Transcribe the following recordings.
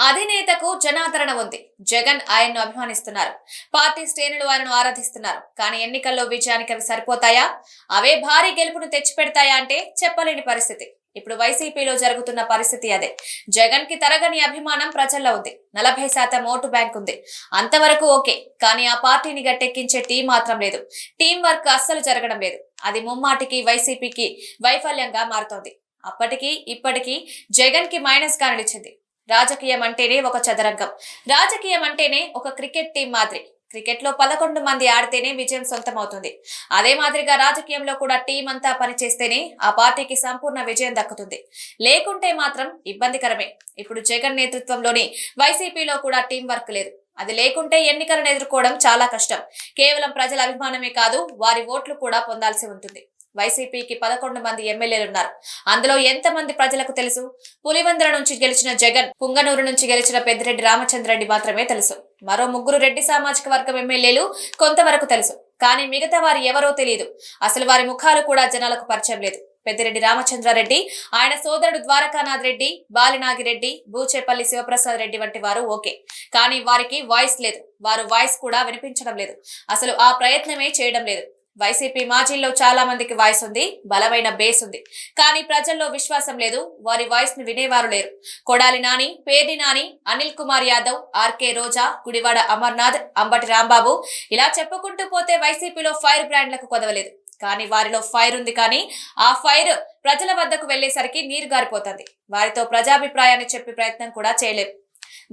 అధినేతకు జనాదరణ ఉంది. జగన్ ఆయన్ను అభిమానిస్తున్నారు. పార్టీ శ్రేణులు ఆయనను ఆరాధిస్తున్నారు. కానీ ఎన్నికల్లో విజయానికి అవి సరిపోతాయా? అవే భారీ గెలుపును తెచ్చిపెడతాయా అంటే చెప్పలేని పరిస్థితి. ఇప్పుడు వైసీపీలో జరుగుతున్న పరిస్థితి అదే. జగన్కి తరగని అభిమానం ప్రజల్లో ఉంది. నలభై శాతం ఓటు బ్యాంక్ ఉంది. అంతవరకు ఓకే. కానీ ఆ పార్టీని గట్టెక్కించే టీం మాత్రం లేదు. టీం వర్క్ అస్సలు జరగడం లేదు. అది ముమ్మాటికి వైసీపీకి వైఫల్యంగా మారుతోంది. అప్పటికి ఇప్పటికీ జగన్కి మైనస్గా నిలిచింది రాజకీయం అంటేనే ఒక చదరంగం. రాజకీయం అంటేనే ఒక క్రికెట్ టీం మాదిరి. క్రికెట్లో పదకొండు మంది ఆడితేనే విజయం సొంతమవుతుంది. అదే మాదిరిగా రాజకీయంలో కూడా టీం అంతా పనిచేస్తేనే ఆ పార్టీకి సంపూర్ణ విజయం దక్కుతుంది. లేకుంటే మాత్రం ఇబ్బందికరమే. ఇప్పుడు జగన్ నేతృత్వంలోని వైసీపీలో కూడా టీం వర్క్ లేదు. అది లేకుంటే ఎన్నికలను ఎదుర్కోవడం చాలా కష్టం. కేవలం ప్రజల అభిమానమే కాదు వారి ఓట్లు కూడా పొందాల్సి ఉంటుంది. వైసీపీకి పదకొండు మంది ఎమ్మెల్యేలు ఉన్నారు అందులో ఎంత మంది ప్రజలకు తెలుసు? పులివందర నుంచి గెలిచిన జగన్ పుంగనూరు నుంచి గెలిచిన పెద్దిరెడ్డి రామచంద్రరెడ్డి మాత్రమే తెలుసు. మరో ముగ్గురు రెడ్డి సామాజిక వర్గం ఎమ్మెల్యేలు కొంతవరకు తెలుసు. కానీ మిగతా వారు ఎవరో తెలియదు అసలు వారి ముఖాలు కూడా జనాలకు పరిచయం లేదు. పెద్దిరెడ్డి రామచంద్రారెడ్డి ఆయన సోదరుడు ద్వారకానాథ్ రెడ్డి బాలినాగిరెడ్డి బూచేపల్లి శివప్రసాద్ రెడ్డి వంటి వారు ఓకే. కానీ వారికి వాయిస్ లేదు. వారు వాయిస్ కూడా వినిపించడం లేదు. అసలు ఆ ప్రయత్నమే చేయడం లేదు. వైసీపీ మాజీల్లో చాలా మందికి వాయిస్ ఉంది బలమైన బేస్ ఉంది. కానీ ప్రజల్లో విశ్వాసం లేదు వారి వాయిస్ను వినేవారు లేరు. కొడాలి నాని పేర్ని నాని అనిల్ కుమార్ యాదవ్ ఆర్కే రోజా గుడివాడ అమర్నాథ్ అంబటి రాంబాబు ఇలా చెప్పుకుంటూ పోతే వైసీపీలో ఫైర్ బ్రాండ్లకు కొదవలేదు. కానీ వారిలో ఫైర్ ఉంది కానీ ఆ ఫైర్ ప్రజల వద్దకు వెళ్ళేసరికి నీరు గారిపోతుంది. వారితో ప్రజాభిప్రాయాన్ని చెప్పే ప్రయత్నం కూడా చేయలేదు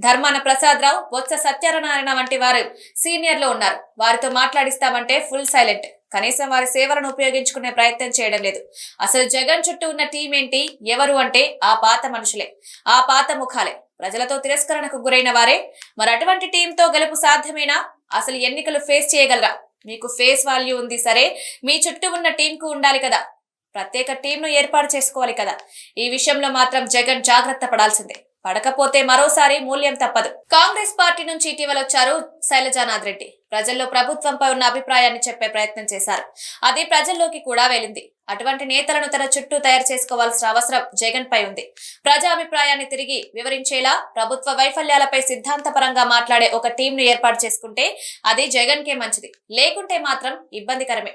ధర్మాన ప్రసాద్ రావు బొత్స సత్యనారాయణ వంటి వారు సీనియర్లు ఉన్నారు. వారితో మాట్లాడిస్తామంటే ఫుల్ సైలెంట్. కనీసం వారి సేవలను ఉపయోగించుకునే ప్రయత్నం చేయడం లేదు. అసలు జగన్ చుట్టూ ఉన్న టీం ఏంటి? ఎవరు అంటే ఆ పాత మనుషులే. ఆ పాత ముఖాలే. ప్రజలతో తిరస్కరణకు గురైన వారే. మరి అటువంటి టీంతో గెలుపు సాధ్యమేనా? అసలు ఎన్నికలు ఫేస్ చేయగలరా? మీకు ఫేస్ వాల్యూ ఉంది సరే. మీ చుట్టూ ఉన్న టీంకు ఉండాలి కదా. ప్రత్యేక టీంను ఏర్పాటు చేసుకోవాలి కదా. ఈ విషయంలో మాత్రం జగన్ జాగ్రత్త పడాల్సిందే. పడకపోతే మరోసారి మూల్యం తప్పదు. కాంగ్రెస్ పార్టీ నుంచి ఇటీవల వచ్చారు శైలజానాథ్ రెడ్డి. ప్రజల్లో ప్రభుత్వంపై ఉన్న అభిప్రాయాన్ని చెప్పే ప్రయత్నం చేశారు. అది ప్రజల్లోకి కూడా వెళ్ళింది. అటువంటి నేతలను తన చుట్టూ తయారు చేసుకోవాల్సిన అవసరం జగన్ పై ఉంది. ప్రజా అభిప్రాయాన్ని తిరిగి వివరించేలా ప్రభుత్వ వైఫల్యాలపై సిద్ధాంతపరంగా మాట్లాడే ఒక టీంను ఏర్పాటు చేసుకుంటే అది జగన్ కే మంచిది. లేకుంటే మాత్రం ఇబ్బందికరమే.